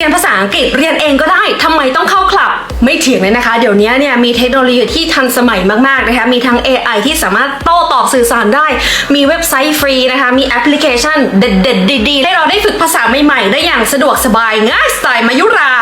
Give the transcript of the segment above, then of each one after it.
เรียนภาษาอังกฤษเรียนเองก็ได้ทำไมต้องเข้าคลับ ไม่เถียงเลยนะคะ เดี๋ยวนี้เนี่ยมีเทคโนโลยีที่ทันสมัยมากๆนะคะมีทั้ง AI ที่สามารถโต้ตอบสื่อสารได้ มีเว็บไซต์ฟรีนะคะ มีแอปพลิเคชันเด็ดๆดีๆให้เราได้ฝึกภาษาใหม่ๆ ได้อย่างสะดวกสบายง่ายสไตล์มายุรา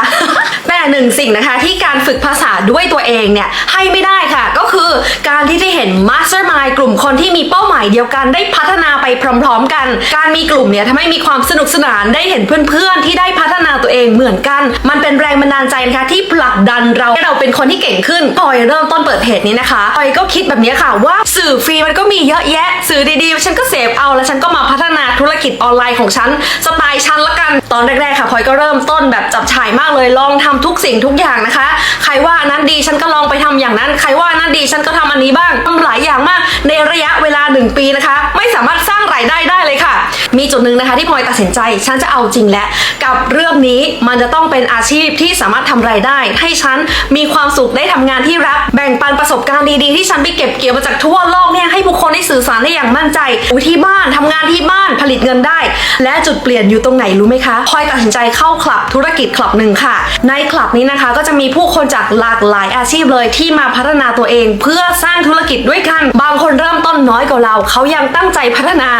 แต่หนึ่งสิ่งนะคะที่การฝึกภาษาด้วยตัวเองเนี่ยให้ไม่ได้ค่ะก็ คือการที่ได้เห็น mastermind กลุ่มคนที่มีเป้าหมายเดียวกันได้พัฒนาไปพร้อม ๆ กัน การมีกลุ่มเนี่ยทำให้มีความสนุกสนานได้เห็นเพื่อนๆ ที่ได้พัฒนาตัวเองเหมือนกัน มันเป็นแรงบันดาลใจนะคะที่ผลักดันเราให้เราเป็นคนที่เก่งขึ้นพลอยเริ่มต้นเปิดเพจนี้นะคะพลอยก็คิดแบบนี้ค่ะว่าสื่อฟรีมันก็มีเยอะแยะ สื่อดีๆ ฉันก็เสพเอาแล้วฉันก็มาพัฒนาธุรกิจออนไลน์ของฉันสไตล์ฉันละกันตอนแรกๆค่ะพลอยก็เริ่มต้นแบบจับฉ่ายมากเลยลองทำทุกสิ่งทุกอย่างนะคะ ใครว่านั้นดีฉันก็ลองไปทำอย่างนั้น ใครว่านั้นดีฉันก็ทำอันนี้บ้างทำหลายอย่างมากในระยะเวลาหนึ่งปีนะคะ ไม่สามารถสร้างรายได้ได้เลยค่ะ มีจุดหนึ่งนะคะที่พลอยตัดสินใจ ฉันจะเอาจริงและ กับเรื่องนี้มันจะต้องเป็นอาชีพที่สามารถทำรายได้ ให้ฉันมีความสุขได้ทำงานที่รัก แบ่งปันประสบการณ์ดีๆที่ฉันไปเก็บเกี่ยวมาจากทั่วโลกเนี่ยให้ผู้คนได้สื่อสารได้อย่างมั่นใจอยู่ที่บ้านทำงานที่บ้านผลิตเงินได้ และจุดเปลี่ยนอยู่ตรงไหนรู้ไหมคะพลอยตัดสินใจเข้าคลับธุรกิจคลับหนึ่งค่ะ ในคลับนี้นะคะก็จะมีผู้คนจากหลากหลายอาชีพเลยที่มาพัฒนาตัวเองเพื่อสร้างธุรกิจด้วยกัน บางคนเริ่มต้นน้อยกว่าเรา เขายังตั้งใจพัฒนา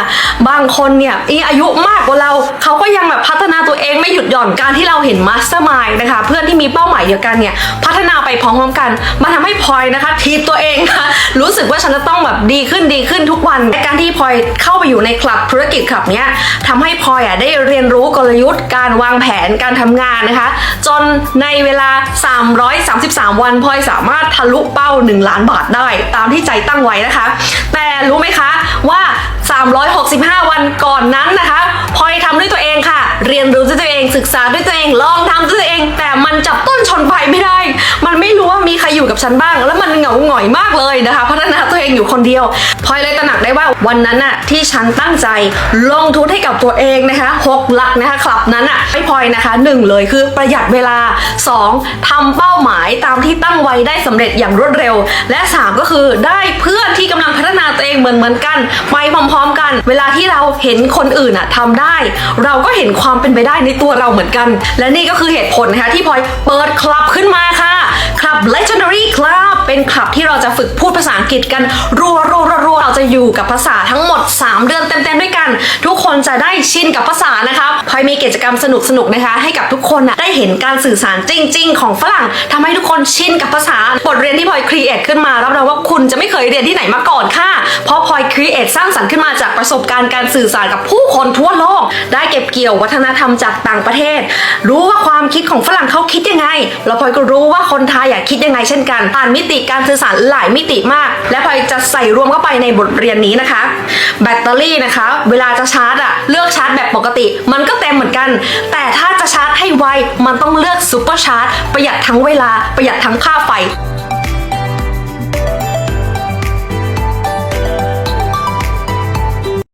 บางคนเนี่ยมีอายุมากกว่าเรา เขาก็ยังแบบพัฒนาตัวเองไม่หยุดหย่อนการที่เราเห็นมาสเตอร์มายนะคะ เพื่อนที่มีเป้าหมายเดียวกันเนี่ยพัฒนาไปพร้อมๆกันมาทำให้พลอยนะคะทีบตัวเองค่ะรู้สึกว่าฉันจะต้องแบบดีขึ้นดีขึ้นทุกวันการที่พลอยเข้าไปอยู่ในคลับธุรกิจคลับเนี้ยทำให้พลอยอะได้เรียนรู้กลยุทธ์ การวางแผนการทำงานนะคะ จนในเวลา 333 วันพลอยสามารถทะลุเป้า 1 ล้านบาทได้ตามที่ใจตั้งไว้นะคะ แต่รู้ไหมคะว่า 365 วันก่อนนั้นนะคะพลอยทำด้วยตัวเองค่ะ เรียนรู้ด้วยตัวเองศึกษาด้วยตัวเองลองทำด้วยตัวเอง แต่มันจับต้นชนปลายไม่ได้ มันไม่รู้ว่ามีใครอยู่กับฉันบ้าง แล้วมันเหงาหงอยมากเลยนะคะพัฒนาตัวเองอยู่คนเดียวพลอยเลยตระหนักได้ว่าวันนั้นน่ะที่ฉันตั้งใจลงทุนให้กับตัวเองนะคะหกหลักนะคะคลับนั้นอะให้พลอยนะคะหนึ่งเลยคือประหยัดเวลา 2. ทำเป้าหมายตามที่ตั้งไว้ได้สำเร็จอย่างรวดเร็ว และ 3 ก็คือได้เพื่อนที่กำลังพัฒนาตัวเองเหมือนเหมือนกันไปพร้อมๆกัน เวลาที่เราเห็นคนอื่นอะทำได้ เราก็เห็นความเป็นไปได้ในตัวเราเหมือนกัน และนี่ก็คือเหตุผลนะคะที่พลอยเปิดคลับขึ้นมาค่ะคลับ Legendary Club เป็นคลับที่ เราจะฝึกพูดภาษาอังกฤษกันรัวรัวรัวเราจะอยู่กับภาษาทั้งหมด 3 เดือนเต็มๆด้วยกัน ทุกคนจะได้ชินกับภาษานะคะพลอยมีกิจกรรมสนุกๆนะคะ ให้กับทุกคนนะได้เห็นการสื่อสารจริง ๆ ของฝรั่งทำให้ทุกคนชินกับภาษาบทเรียนที่พลอยครีเอทขึ้นมารับรองว่าคุณจะไม่เคยเรียนที่ไหนมาก่อนค่ะ เพราะพลอยครีเอทสร้างสรรค์ขึ้นมาจากประสบการณ์การสื่อสารกับผู้คนทั่วโลก ได้เก็บเกี่ยววัฒนธรรมจากต่างประเทศ รู้ว่าความคิดของฝรั่งเขาคิดยังไง แล้วพลอยก็รู้ว่าคนไทยอยากคิดยังไงเช่นกันผ่านมิติการสื่อสารหลายมิติมาก และพลอยจะใส่รวมเข้าไปในบทเรียนนี้นะคะ แบตเตอรี่นะคะ เวลาจะชาร์จอะเลือกชาร์จแบบปกติ มันก็เต็มเหมือนกัน แต่ถ้าจะชาร์จให้ไวมันต้องเลือกซูเปอร์ชาร์จประหยัดทั้งเวลาประหยัดทั้งค่าไฟ